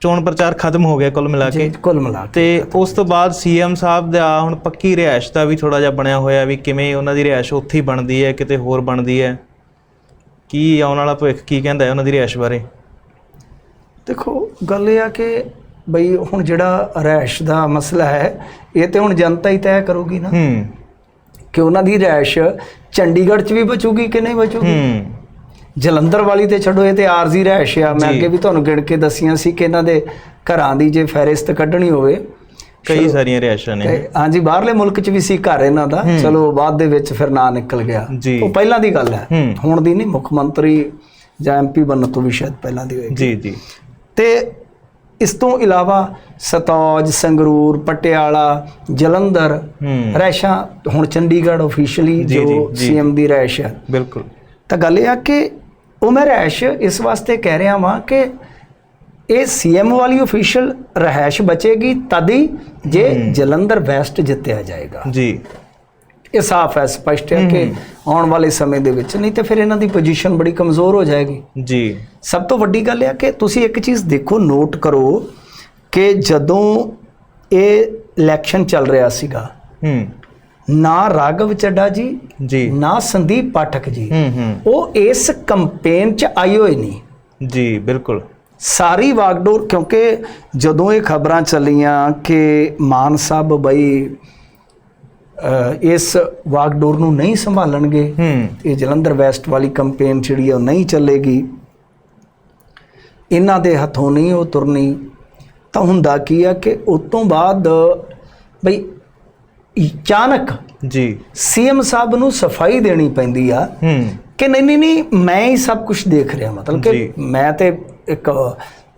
ਚੋਣ ਪ੍ਰਚਾਰ ਖਤਮ ਹੋ ਗਿਆ ਕੁੱਲ ਮਿਲਾ ਕੇ। ਜੀ ਕੁੱਲ ਮਿਲਾ ਕੇ ਤੇ ਉਸ ਤੋਂ ਬਾਅਦ ਸੀਐਮ ਸਾਹਿਬ ਦਾ ਹੁਣ ਪੱਕੀ ਰਿਹਾਇਸ਼ ਦਾ ਵੀ ਥੋੜਾ ਜਿਹਾ ਬਣਿਆ ਹੋਇਆ ਵੀ ਕਿਵੇਂ ਉਹਨਾਂ ਦੀ ਰਿਹਾਇਸ਼ ਉੱਥੇ ਹੀ ਬਣਦੀ ਹੈ ਕਿਤੇ ਹੋਰ ਬਣਦੀ ਹੈ। ਕੀ ਆਉਣ ਵਾਲਾ ਭਵਿੱਖ ਕੀ ਕਹਿੰਦਾ ਹੈ ਉਹਨਾਂ ਦੀ ਰਿਹਾਇਸ਼ ਬਾਰੇ? ਦੇਖੋ ਗੱਲ ਇਹ ਆ ਕਿ ਬਈ ਹੁਣ ਜਿਹੜਾ ਰਹਿਸ਼ ਦਾ ਮਸਲਾ ਹੈ ਇਹ ਤੇ ਹੁਣ ਜਨਤਾ ਹੀ ਤੈਅ ਕਰੂਗੀ ਨਾ ਹੂੰ। ਕਿ ਉਹਨਾਂ ਦੀ ਰਹਿਸ਼ ਚੰਡੀਗੜ੍ਹ 'ਚ ਵੀ ਬਚੂਗੀ ਕਿ ਨਹੀਂ ਬਚੂਗੀ? ਹੂੰ। ਜਲੰਧਰ ਵਾਲੀ ਤੇ ਛੱਡੋ ਇਹ ਤੇ ਆਰਜ਼ੀ ਰਹਿਸ਼ ਆ। ਮੈਂ। ਅੱਗੇ ਵੀ ਤੁਹਾਨੂੰ ਗਿਣ ਕੇ ਦੱਸੀਆਂ ਸੀ ਕਿ ਇਹਨਾਂ ਦੇ ਘਰਾਂ ਦੀ ਜੇ ਫਹਿਰਿਸਤ ਕੱਢਣੀ ਹੋਵੇ ਕਈ ਸਾਰੀਆਂ ਰਿਹਾਇਸ਼ਾਂ ਨੇ। ਹਾਂਜੀ ਬਾਹਰਲੇ ਮੁਲਕ 'ਚ ਵੀ ਸੀ ਘਰ ਇਹਨਾਂ ਦਾ। ਚਲੋ ਬਾਅਦ ਦੇ ਵਿੱਚ ਫਿਰ ਨਾਂ ਨਿਕਲ ਗਿਆ। ਉਹ ਪਹਿਲਾਂ ਦੀ ਗੱਲ ਹੈ। ਹੁਣ ਦੀ ਨਹੀਂ ਮੁੱਖ ਮੰਤਰੀ ਜਾਂ ਐਮਪੀ ਬਣਨ ਤੋਂ ਵੀ ਸ਼ਾਇਦ ਪਹਿਲਾਂ ਦੀ ਹੋਏਗੀ। ਜੀ ਜੀ। ਤੇ ਇਸ ਤੋਂ ਇਲਾਵਾ ਸਤੌਜ ਸੰਗਰੂਰ ਪਟਿਆਲਾ ਜਲੰਧਰ ਰੈਸ਼ਾਂ ਹੁਣ ਚੰਡੀਗੜ੍ਹ ਆਫੀਸ਼ੀਅਲੀ ਜੀ। ਸੀਐਮ ਦੀ ਰੈਸ਼ ਹੈ। ਬਿਲਕੁਲ। ਤਾਂ ਗੱਲ ਇਹ ਆ ਕਿ ਉਹ ਮੈਂ ਰੈਸ਼ ਇਸ ਵਾਸਤੇ ਕਹਿ ਰਿਹਾ ਵਾਂ ਕਿ ਇਹ ਸੀਐਮ ਵਾਲੀ ਅਫੀਸ਼ੀਅਲ ਰਹਿਸ਼ ਬਚੇਗੀ ਤਦ ਹੀ ਜੇ ਜਲੰਧਰ ਵੈਸਟ ਜਿੱਤਿਆ ਜਾਏਗਾ। ਜੀ। ਇਹ ਸਾਫ਼ ਹੈ ਸਪਸ਼ਟ ਹੈ ਕਿ ਆਉਣ ਵਾਲੇ ਸਮੇਂ ਦੇ ਵਿੱਚ ਨਹੀਂ ਤੇ ਫਿਰ ਇਹਨਾਂ ਦੀ ਪੋਜੀਸ਼ਨ ਬੜੀ ਕਮਜ਼ੋਰ ਹੋ ਜਾਏਗੀ। ਜੀ। ਸਭ ਤੋਂ ਵੱਡੀ ਗੱਲ ਇਹ ਆ ਕਿ ਤੁਸੀਂ ਇੱਕ ਚੀਜ਼ ਦੇਖੋ ਨੋਟ ਕਰੋ ਕਿ ਜਦੋਂ ਇਹ ਇਲੈਕਸ਼ਨ ਚੱਲ ਰਿਹਾ ਸੀਗਾ ਹੂੰ। ਨਾ ਰਾਘਵ ਚੱਡਾ ਜੀ ਜੀ। ਨਾ ਸੰਦੀਪ ਪਾਠਕ ਜੀ। ਉਹ ਇਸ ਕੈਂਪੇਨ 'ਚ ਆਏ ਹੋਏ ਨਹੀਂ ਜੀ ਬਿਲਕੁਲ। ਸਾਰੀ ਵਾਗਡੋਰ ਕਿਉਂਕਿ ਜਦੋਂ ਇਹ ਖਬਰਾਂ ਚੱਲੀਆਂ ਕਿ ਮਾਨ ਸਾਹਿਬ ਬਈ ਇਸ ਵਾਗਡੋਰ ਨੂੰ ਨਹੀਂ ਸੰਭਾਲਣਗੇ ਇਹ ਜਲੰਧਰ ਵੈਸਟ ਵਾਲੀ ਕੈਂਪੇਨ ਜਿਹੜੀ ਉਹ ਨਹੀਂ ਚੱਲੇਗੀ। ਇਹਨਾਂ ਦੇ ਹੱਥੋਂ ਨਹੀਂ ਉਹ ਤੁਰਨੀ। ਤਾਂ ਹੁੰਦਾ ਕੀ ਆ ਕਿ ਉਸ ਤੋਂ ਬਾਅਦ ਬਈ ਅਚਾਨਕ ਜੀ ਸੀਐਮ ਸਾਹਿਬ ਨੂੰ ਸਫ਼ਾਈ ਦੇਣੀ ਪੈਂਦੀ ਆ ਕਿ ਨਹੀਂ ਨਹੀਂ ਨਹੀਂ ਮੈਂ ਹੀ ਸਭ ਕੁਝ ਦੇਖ ਰਿਹਾ ਮਤਲਬ ਕਿ। ਮੈਂ ਤੇ ਇੱਕ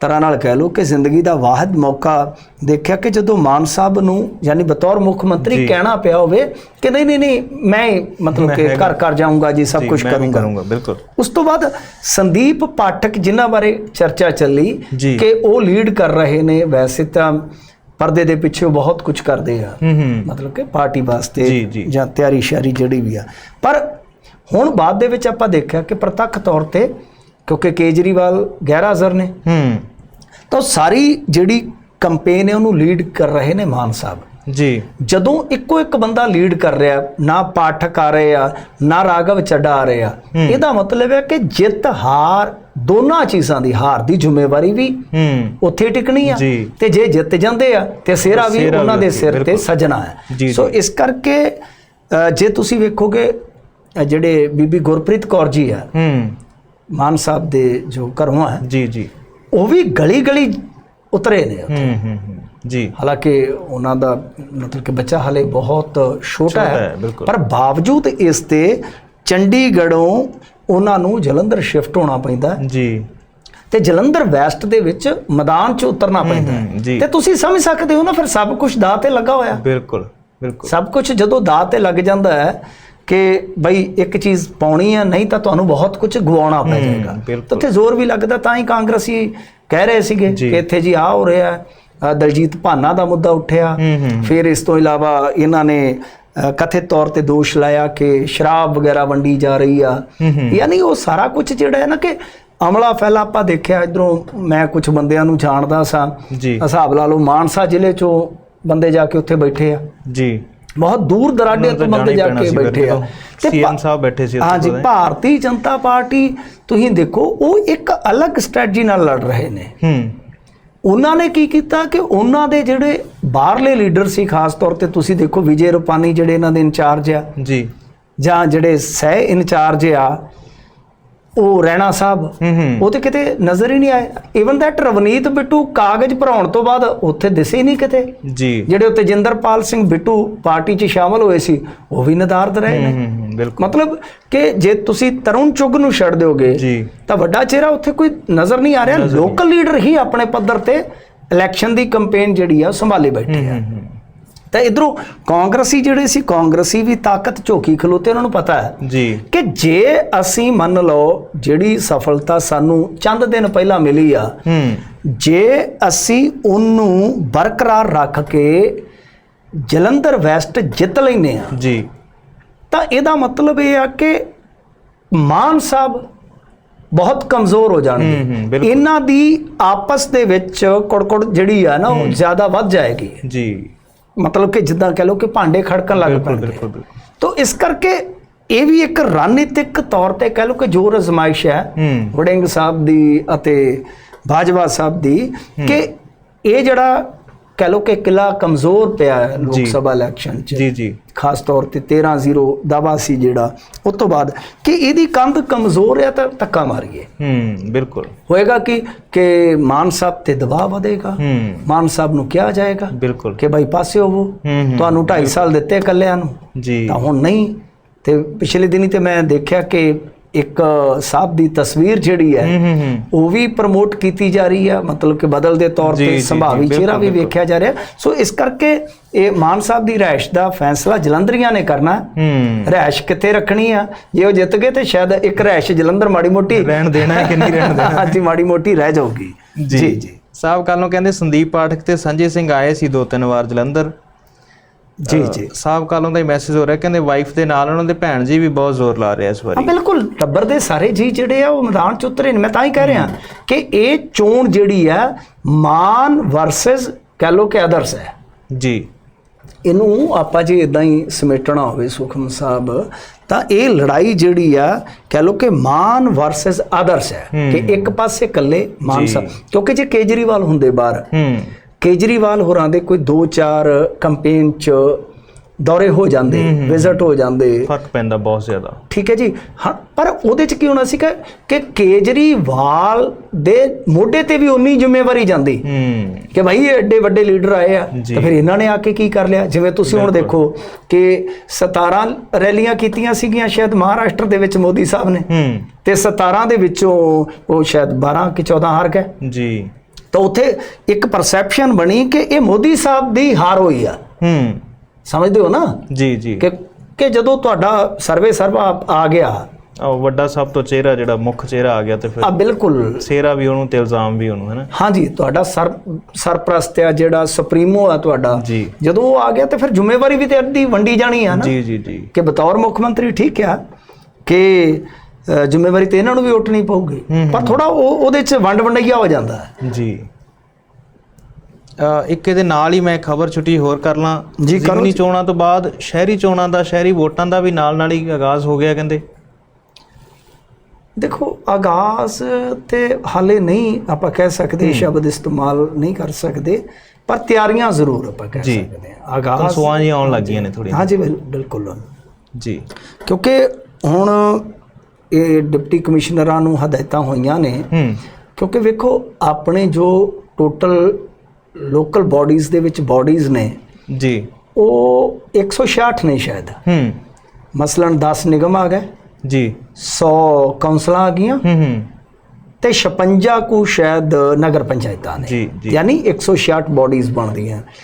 ਤਰ੍ਹਾਂ ਨਾਲ ਕਹਿ ਲਓ ਕਿ ਜ਼ਿੰਦਗੀ ਦਾ ਵਾਹਿਦ ਮੌਕਾ ਦੇਖਿਆ ਕਿ ਜਦੋਂ ਮਾਨ ਸਾਹਿਬ ਨੂੰ ਯਾਨੀ ਬਤੌਰ ਮੁੱਖ ਮੰਤਰੀ। ਕਹਿਣਾ ਪਿਆ ਹੋਵੇ ਕਿ ਨਹੀਂ ਨਹੀਂ ਨਹੀਂ ਮੈਂ ਮਤਲਬ ਕਿ। ਘਰ ਘਰ ਜਾਊਂਗਾ ਜੀ ਸਭ ਕੁਝ ਕਰੂੰਗਾ ਬਿਲਕੁਲ ਉਸ ਤੋਂ ਬਾਅਦ ਸੰਦੀਪ ਪਾਠਕ ਜਿਨ੍ਹਾਂ ਬਾਰੇ ਚਰਚਾ ਚੱਲੀ। ਕਿ ਉਹ ਲੀਡ ਕਰ ਰਹੇ ਨੇ ਵੈਸੇ ਤਾਂ ਪਰਦੇ ਦੇ ਪਿੱਛੇ ਉਹ ਬਹੁਤ ਕੁਝ ਕਰਦੇ ਆ। ਮਤਲਬ ਕਿ ਪਾਰਟੀ ਵਾਸਤੇ ਜੀ, ਤਿਆਰੀ ਸ਼ਿਆਰੀ ਜਿਹੜੀ ਵੀ ਆ। ਪਰ ਹੁਣ ਬਾਅਦ ਦੇ ਵਿੱਚ ਆਪਾਂ ਦੇਖਿਆ ਕਿ ਪ੍ਰਤੱਖ ਤੌਰ ਤੇ ਕਿਉਂਕਿ ਕੇਜਰੀਵਾਲ ਗੈਰ ਹਾਜ਼ਰ ਨੇ। ਹੂੰ। ਤਾਂ ਸਾਰੀ ਜਿਹੜੀ ਕੰਪੇਨ ਹੈ ਉਹਨੂੰ ਲੀਡ ਕਰ ਰਹੇ ਨੇ ਮਾਨ ਸਾਹਿਬ। ਜੀ। ਜਦੋਂ ਇੱਕੋ ਇੱਕ ਬੰਦਾ ਲੀਡ ਕਰ ਰਿਹਾ ਨਾ ਪਾਠਕ ਆ ਰਹੇ ਆ ਨਾ ਰਾਘਵ ਚੱਡਾ ਆ ਰਹੇ ਆ ਇਹਦਾ ਮਤਲਬ ਹੈ ਕਿ ਜਿੱਤ ਹਾਰ ਦੋਨਾਂ ਚੀਜ਼ਾਂ ਦੀ ਹਾਰ ਦੀ ਜ਼ਿੰਮੇਵਾਰੀ ਵੀ ਹੂੰ ਉੱਥੇ ਟਿਕਣੀ ਆ। ਤੇ ਜੇ ਜਿੱਤ ਜਾਂਦੇ ਆ ਤੇ ਸਿਹਰਾ ਵੀ ਉਹਨਾਂ ਦੇ ਸਿਰ ਤੇ। ਸਜਣਾ ਹੈ ਸੋ। ਇਸ ਕਰਕੇ ਜੇ ਤੁਸੀਂ ਵੇਖੋਗੇ ਜਿਹੜੇ ਬੀਬੀ ਗੁਰਪ੍ਰੀਤ ਕੌਰ ਜੀ ਆ ਹੂੰ ਮਾਨ ਸਾਹਿਬ ਦੇ ਜੋ ਘਰੋਂ ਆ ਜੀ ਜੀ ਉਹ ਵੀ ਗਲੀ ਗਲੀ ਉਤਰੇ ਨੇ ਹੂੰ ਹੂੰ ਹੂੰ ਜੀ ਹਾਲਾਂਕਿ ਉਹਨਾਂ ਦਾ ਮਤਲਬ ਕਿ ਬੱਚਾ ਹਲੇ ਬਹੁਤ ਛੋਟਾ ਹੈ। ਪਰ ਬਾਵਜੂਦ ਇਸ ਤੇ ਚੰਡੀਗੜ੍ਹੋਂ ਉਹਨਾਂ ਨੂੰ ਜਲੰਧਰ ਸ਼ਿਫਟ ਹੋਣਾ ਪੈਂਦਾ ਹੈ ਜੀ ਤੇ ਜਲੰਧਰ ਵੈਸਟ ਦੇ ਵਿੱਚ ਮੈਦਾਨ 'ਚ ਉਤਰਨਾ ਪੈਂਦਾ ਹੂੰ, ਹੈ। ਤੇ ਤੁਸੀਂ ਸਮਝ ਸਕਦੇ ਹੋ ਨਾ ਫਿਰ ਸਭ ਕੁਝ ਦਾਅ ਤੇ ਲੱਗਾ ਹੋਇਆ ਬਿਲਕੁਲ ਬਿਲਕੁਲ ਸਭ ਕੁਝ ਜਦੋਂ ਦਾਅ ਤੇ ਲੱਗ ਜਾਂਦਾ ਹੈ ਕਿ ਬਈ ਇੱਕ ਚੀਜ਼ ਪਾਉਣੀ ਆ ਨਹੀਂ ਤਾਂ ਤੁਹਾਨੂੰ ਬਹੁਤ ਕੁਝ ਗਵਾਉਣਾ ਪੈ ਜਾਏਗਾ। ਤਾਂ ਉੱਥੇ ਜ਼ੋਰ ਵੀ ਲੱਗਦਾ ਤਾਂ ਹੀ ਕਾਂਗਰਸੀ ਕਹਿ ਰਹੇ ਸੀਗੇ। ਕਿ ਇੱਥੇ ਜੀ ਆ ਹੋ ਰਿਹਾ ਹੈ। ਦਲਜੀਤ ਭਾਨਾ ਦਾ ਮੁੱਦਾ ਉੱਠਿਆ ਹੂੰ, ਹੂੰ। ਫਿਰ ਇਸ ਤੋਂ ਇਲਾਵਾ ਇਹਨਾਂ ਨੇ ਕਥਿਤ ਤੌਰ ਤੇ ਦੋਸ਼ ਲਾਇਆ ਕਿ ਸ਼ਰਾਬ ਵਗੈਰਾ ਵੰਡੀ ਜਾ ਰਹੀ ਆ। ਹੂੰ, ਹੂੰ। ਯਾਨੀ ਉਹ ਸਾਰਾ ਕੁਝ ਜਿਹੜਾ ਹੈ ਨਾ ਕਿ ਅਮਲਾ ਫੈਲਾ ਆਪਾਂ ਦੇਖਿਆ ਇਧਰੋਂ ਮੈਂ ਕੁਝ ਬੰਦਿਆਂ ਨੂੰ ਜਾਣਦਾ ਸਾਂ। ਜੀ। ਹਿਸਾਬ ਲਾ ਲਓ ਮਾਨਸਾ ਜ਼ਿਲ੍ਹੇ ਚੋਂ ਬੰਦੇ ਜਾ ਕੇ ਉੱਥੇ ਬੈਠੇ ਆ। ਜੀ। ਬਹੁਤ ਦੂਰ ਦਰਾਡੇ ਤੋਂ ਬੰਦੇ ਜਾ ਹੀ ਕੇ ਬੈਠੇ ਆ। ਤੇ। ਸੀਐਮ ਸਾਹਿਬ ਬੈਠੇ ਸੀ ਹਾਂਜੀ ਪਤਾ ਭਾਰਤੀ ਜਨਤਾ ਪਾਰਟੀ ਤੁਸੀਂ ਦੇਖੋ ਉਹ ਇੱਕ ਅਲੱਗ ਸਟ੍ਰੈਟਜੀ ਨਾਲ ਲੜ ਰਹੇ ਨੇ। ਹੂੰ। ਉਹਨਾਂ ਨੇ ਕੀ ਕੀਤਾ ਕਿ ਉਹਨਾਂ ਦੇ ਜਿਹੜੇ ਬਾਹਰਲੇ ਲੀਡਰ ਸੀ ਖਾਸ ਤੌਰ ਤੇ ਤੁਸੀਂ ਦੇਖੋ ਵਿਜੇ ਰੂਪਾਨੀ ਜਿਹੜੇ ਇਹਨਾਂ ਦੇ ਇੰਚਾਰਜ ਆ ਜੀ। ਜਾਂ ਜਿਹੜੇ ਸਹਿ ਇੰਚਾਰਜ ਆ ਉਹ ਰੈਣਾ ਸਾਹਿਬ ਉਹ ਤੇ ਕਿਤੇ ਨਜ਼ਰ ਹੀ ਨਹੀਂ ਆਏ। ਇਵਨ ਦੈਟ ਰਵਨੀਤ ਬਿੱਟੂ ਕਾਗਜ਼ ਭਰਾਉਣ ਤੋਂ ਬਾਅਦ ਉੱਥੇ ਦਿਸੇ ਹੀ ਨਹੀਂ ਕਿਤੇ। ਜੀ। ਜਿਹੜੇ ਉੱਤੇ ਜਿੰਦਰਪਾਲ ਸਿੰਘ ਬਿੱਟੂ ਪਾਰਟੀ 'ਚ ਸ਼ਾਮਲ ਹੋਏ ਸੀ ਉਹ ਵੀ ਨਦਾਰਦ ਰਹੇ ਨੇ। ਮਤਲਬ ਕਿ ਜੇ ਤੁਸੀਂ ਤਰੁਣ ਚੁੱਗ ਨੂੰ ਛੱਡ ਦਿਓਗੇ ਜੀ। ਤਾਂ ਵੱਡਾ ਚਿਹਰਾ ਉੱਥੇ ਕੋਈ ਨਜ਼ਰ ਨਹੀਂ ਆ ਰਿਹਾ। ਲੋਕਲ ਲੀਡਰ ਹੀ ਆਪਣੇ ਪੱਧਰ ਤੇ ਇਲੈਕਸ਼ਨ ਦੀ ਕੈਂਪੇਨ ਜਿਹੜੀ ਆ ਸੰਭਾਲੇ ਬੈਠੇ ਆ ਤਾਂ ਇਧਰੋਂ ਕਾਂਗਰਸੀ ਜਿਹੜੇ ਸੀ ਕਾਂਗਰਸੀ ਵੀ ਤਾਕਤ ਝੋਕੀ ਖਲੋਤੇ ਉਹਨਾਂ ਨੂੰ ਪਤਾ ਹੈ ਜੀ। ਕਿ ਜੇ ਅਸੀਂ ਮੰਨ ਲਓ ਜਿਹੜੀ ਸਫਲਤਾ ਸਾਨੂੰ ਚੰਦ ਦਿਨ ਪਹਿਲਾਂ ਮਿਲੀ ਆ ਹੂੰ। ਜੇ ਅਸੀਂ ਉਹਨੂੰ ਬਰਕਰਾਰ ਰੱਖ ਕੇ ਜਲੰਧਰ ਵੈਸਟ ਜਿੱਤ ਲੈਨੇ ਆ ਜੀ। ਤਾਂ ਇਹਦਾ ਮਤਲਬ ਇਹ ਆ ਕਿ ਮਾਨ ਸਾਹਿਬ ਬਹੁਤ ਕਮਜ਼ੋਰ ਹੋ ਜਾਣਗੇ। ਇਹਨਾਂ ਦੀ ਆਪਸ ਦੇ ਵਿੱਚ ਕੁੜਕੁੜ ਜਿਹੜੀ ਆ ਨਾ ਉਹ ਜ਼ਿਆਦਾ ਵੱਧ ਜਾਏਗੀ। ਜੀ। ਮਤਲਬ ਕਿ ਜਿੱਦਾਂ ਕਹ ਲਓ ਕਿ ਭਾਂਡੇ ਖੜਕਣ ਲੱਗ ਪੈਣਗੇ ਬਿਲਕੁਲ ਬਿਲਕੁਲ। ਤੋ ਇਸ ਕਰਕੇ ਇਹ ਵੀ ਇੱਕ ਰਣਨੀਤਿਕ ਤੌਰ ਤੇ ਕਹ ਲਓ ਕਿ ਜੋ ਅਜ਼ਮਾਇਸ਼ ਹੈ ਹੂੰ। ਵੜਿੰਗ ਸਾਹਿਬ ਦੀ ਅਤੇ ਬਾਜਵਾ ਸਾਹਿਬ ਦੀ ਕਿ ਇਹ ਜਿਹੜਾ ਕਹ ਲਓ ਕਿ ਕਿਲਾ ਕਮਜ਼ੋਰ ਪਿਆ ਹੈ। ਲੋਕ ਸਭਾ ਇਲੈਕਸ਼ਨ 'ਚ। ਜੀ ਜੀ। ਖਾਸ ਤੌਰ ਤੇ 13-0 ਦਾਵਾ ਸੀ ਜਿਹੜਾ। ਉਸ ਤੋਂ ਬਾਅਦ ਕਿ ਇਹਦੀ ਕੰਧ ਕਮਜ਼ੋਰ ਹੈ ਤਾਂ ਧੱਕਾ ਮਾਰੀਏ। ਹੂੰ ਬਿਲਕੁਲ। ਹੋਏਗਾ ਕਿ ਕਿ ਮਾਨ ਸਾਹਿਬ ਤੇ ਦਬਾਅ ਵਧੇਗਾ। ਹੂੰ। ਮਾਨ ਸਾਹਿਬ ਨੂੰ ਕਿਹਾ ਜਾਏਗਾ ਬਿਲਕੁਲ। ਕਿ ਭਾਈ ਪਾਸੇ ਹੋਵੋ। ਤੁਹਾਨੂੰ 2.5 ਸਾਲ ਦਿੱਤੇ ਇਕੱਲਿਆਂ ਨੂੰ। ਜੀ। ਤਾਂ ਹੁਣ ਨਹੀਂ। ਤੇ ਪਿਛਲੇ ਦਿਨੀ ਤੇ ਮੈਂ ਦੇਖਿਆ ਕਿ ਇੱਕ ਸਾਹਿਬ ਦੀ ਤਸਵੀਰ ਜਿਹੜੀ ਹੈ ਉਹ ਵੀ ਪ੍ਰਮੋਟ ਕੀਤੀ ਜਾ ਰਹੀ ਹੈ ਮਤਲਬ ਕਿ ਬਦਲਦੇ ਤੌਰ ਤੇ ਸੰਭਾਵੀ ਚਿਹਰਾ ਵੀ ਵੇਖਿਆ ਜਾ ਰਿਹਾ। ਸੋ ਇਸ ਕਰਕੇ ਇਹ ਮਾਨ ਸਾਹਿਬ ਦੀ ਰਹਿਸ਼ ਦਾ ਫੈਸਲਾ ਜਲੰਧਰੀਆਂ ਨੇ ਕਰਨਾ। ਰਹਿਸ਼ ਕਿੱਥੇ ਰੱਖਣੀ ਆ? ਜੇ ਉਹ ਜਿੱਤ ਗਏ ਤੇ ਸ਼ਾਇਦ ਇੱਕ ਰਹਿਸ਼ ਜਲੰਧਰ ਮਾੜੀ ਮੋਟੀ ਰਹਿਣ ਦੇਣਾ ਹੈ ਕਿ ਨਹੀਂ ਰਹਿਣ ਦੇਣਾ? ਹਾਂਜੀ ਮਾੜੀ ਮੋਟੀ ਰਹਿ ਜਾਊਗੀ। ਜੀ। ਜੀ ਸਾਹਿਬ ਕੱਲ ਨੂੰ ਕਹਿੰਦੇ ਸੰਦੀਪ ਪਾਠਕ ਤੇ ਸੰਜੇ ਸਿੰਘ ਆਏ ਸੀ ਦੋ ਤਿੰਨ ਵਾਰ ਜਲੰਧਰ। ਜੀ ਜੀ। ਸਾਹਿਬ ਕੱਲੋਂ ਦਾ ਹੀ ਮੈਸੇਜ ਹੋ ਰਿਹਾ ਕਹਿੰਦੇ ਵਾਈਫ ਦੇ ਨਾਲ ਉਹਨਾਂ ਦੇ ਭੈਣ ਜੀ ਵੀ ਬਹੁਤ ਜ਼ੋਰ ਲਾ ਰਹੇ ਇਸ ਵਾਰੀ। ਬਿਲਕੁਲ। ਟੱਬਰ ਦੇ ਸਾਰੇ ਜੀ ਜਿਹੜੇ ਆ ਉਹ ਮੈਦਾਨ ਚ ਉਤਰੇ ਨੇ। ਮੈਂ ਤਾਂ ਹੀ ਕਹਿ ਰਿਹਾ ਕਿ ਇਹ ਚੋਣ ਜਿਹੜੀ ਆ ਮਾਨ ਵਰਸਸ ਕਹ ਲੋ ਕਿ ਅਦਰਸ ਹੈ। ਜੀ। ਇਹਨੂੰ ਆਪਾਂ ਜੇ ਇਦਾਂ ਹੀ ਸਮੇਟਣਾ ਹੋਵੇ ਸੁਖਮ ਸਾਹਿਬ ਤਾਂ ਇਹ ਲੜਾਈ ਜਿਹੜੀ ਆ ਕਹ ਲੋ ਕਿ ਮਾਨ ਵਰਸਸ ਅਦਰਸ ਹੈ। ਕਿ ਇੱਕ ਪਾਸੇ ਇਕੱਲੇ ਮਾਨ। ਸਾਹਿਬ। ਕਿਉਂਕਿ ਜੇ ਕੇਜਰੀਵਾਲ ਹੁੰਦੇ ਬਾਹਰ ਹੂੰ। ਕੇਜਰੀਵਾਲ ਹੋਰਾਂ ਦੇ ਕੋਈ 2-4 ਕੈਂਪੇਨ ਚ ਦੌਰੇ ਹੋ ਜਾਂਦੇ ਵਿਜ਼ਿਟ ਹੋ ਜਾਂਦੇ। ਫ਼ਰਕ ਪੈਂਦਾ ਬਹੁਤ ਜ਼ਿਆਦਾ। ਠੀਕ ਹੈ ਜੀ। ਹਾਂ ਪਰ ਉਹਦੇ ਚ ਕੀ ਹੋਣਾ ਸੀ ਕਿ ਕੇਜਰੀਵਾਲ ਦੇ ਮੋਢੇ ਤੇ ਵੀ ਉਨੀ ਜ਼ਿੰਮੇਵਾਰੀ ਜਾਂਦੀ। ਹੂੰ। ਕਿ ਭਾਈ ਇਹ ਐਡੇ ਵੱਡੇ ਲੀਡਰ ਆਏ ਆ। ਤਾਂ ਫਿਰ ਇਹਨਾਂ ਨੇ ਆ ਕੇ ਕੀ ਕਰ ਲਿਆ? ਜਿਵੇਂ ਤੁਸੀਂ ਹੁਣ ਦੇਖੋ ਕਿ 17 ਰੈਲੀਆਂ ਕੀਤੀਆਂ ਸੀਗੀਆਂ ਸ਼ਾਇਦ ਮਹਾਰਾਸ਼ਟਰ ਦੇ ਵਿੱਚ ਮੋਦੀ ਸਾਹਿਬ ਨੇ। ਹੂੰ। ਤੇ 17 ਦੇ ਵਿੱਚੋਂ ਉਹ ਸ਼ਾਇਦ 12 ਕਿ 14 ਹਾਰ ਗਏ। ਜੀ। ਤਾਂ ਉੱਥੇ ਇੱਕ ਪਰਸੈਪਸ਼ਨ ਬਣੀ ਕਿ ਇਹ ਮੋਦੀ ਸਾਹਿਬ ਦੀ ਹਾਰ ਹੋਈ ਆ। ਹੂੰ। ਸਮਝਦੇ ਹੋ ਨਾ? ਜੀ ਜੀ। ਕਿ ਕਿ ਜਦੋਂ ਤੁਹਾਡਾ ਸਰਵੇ ਸਰਵਾ ਆ ਗਿਆ। ਉਹ ਵੱਡਾ ਸਭ ਤੋਂ ਚਿਹਰਾ ਜਿਹੜਾ ਮੁੱਖ ਚਿਹਰਾ ਆ ਗਿਆ ਤੇ ਫਿਰ ਆ ਬਿਲਕੁਲ। ਸੇਰਾ ਵੀ ਉਹਨੂੰ ਤੇ ਇਲਜ਼ਾਮ ਵੀ ਉਹਨੂੰ ਹੈ ਨਾ? ਹਾਂਜੀ ਤੁਹਾਡਾ ਸਰ ਸਰਪ੍ਰਸਤ ਆ ਜਿਹੜਾ ਸੁਪਰੀਮੋ ਆ ਤੁਹਾਡਾ। ਜੀ। ਜਦੋਂ ਉਹ ਆ ਗਿਆ ਤੇ ਫਿਰ ਜ਼ਿੰਮੇਵਾਰੀ ਵੀ ਤੇ ਅੱਧੀ ਵੰਡੀ ਜਾਣੀ ਆ ਨਾ? ਜੀ ਜੀ ਜੀ। ਕਿ ਬਤੌਰ ਮੁੱਖ ਮੰਤਰੀ ਠੀਕ ਆ ਕਿ ਜ਼ਿੰਮੇਵਾਰੀ ਤੇ ਇਹਨਾਂ ਨੂੰ ਵੀ ਉੱਠਣੀ ਪਊਗੀ। ਪਰ ਥੋੜਾ ਉਹ ਉਹਦੇ ਚ ਵੰਡ ਵੰਡਈਆ ਹੋ ਜਾਂਦਾ ਹੈ। ਜੀ। ਇੱਕ ਇਹਦੇ ਨਾਲ ਹੀ ਮੈਂ ਖਬਰ ਛੁੱਟੀ ਹੋਰ ਕਰ ਲਾਂ। ਜ਼ਿਮਨੀ। ਚੋਣਾਂ ਤੋਂ ਬਾਅਦ ਸ਼ਹਿਰੀ ਚੋਣਾਂ ਦਾ ਸ਼ਹਿਰੀ ਵੋਟਾਂ ਦਾ ਵੀ ਨਾਲ ਨਾਲ ਹੀ ਆਗਾਜ਼ ਹੋ ਗਿਆ ਕਹਿੰਦੇ। ਦੇਖੋ ਆਗਾਜ਼ ਤੇ ਹਾਲੇ ਨਹੀਂ ਆਪਾਂ ਕਹਿ ਸਕਦੇ ਸ਼ਬਦ ਇਸਤੇਮਾਲ ਨਹੀਂ ਕਰ ਸਕਦੇ ਪਰ ਤਿਆਰੀਆਂ ਜ਼ਰੂਰ ਆਪਾਂ ਕਹਿ। ਸਕਦੇ ਹਾਂ। ਆਗਾਜ਼ ਤਨਸੂਆਂ ਜੀ ਆਉਣ ਲੱਗੀਆਂ ਨੇ ਥੋੜੀ ਹਾਂਜੀ ਬਿਲ- ਬਿਲਕੁਲ। ਜੀ। ਕਿਉਂਕਿ ਹੁਣ ਇਹ ਡਿਪਟੀ ਕਮਿਸ਼ਨਰਾਂ ਨੂੰ ਹਦਾਇਤਾਂ ਹੋਈਆਂ ਨੇ। ਕਿਉਂਕਿ ਵੇਖੋ ਆਪਣੇ ਜੋ ਟੋਟਲ ਲੋਕਲ ਬਾਡੀਜ਼ ਦੇ ਵਿੱਚ ਬਾਡੀਜ਼ ਨੇ ਜੀ। ਉਹ 166 ਨੇ ਸ਼ਾਇਦ। ਹੂੰ। ਮਸਲਨ 10 ਨਿਗਮ ਆ ਗਏ। ਜੀ। 100 ਕੌਂਸਲਾਂ ਆ ਗਈਆਂ। ਹੂੰ ਹੂੰ। ਤੇ 56 ਕੁ ਸ਼ਾਇਦ ਨਗਰ ਪੰਚਾਇਤਾਂ ਨੇ। ਯਾਨੀ 166 ਬਾਡੀਜ਼ ਬਣਦੀਆਂ।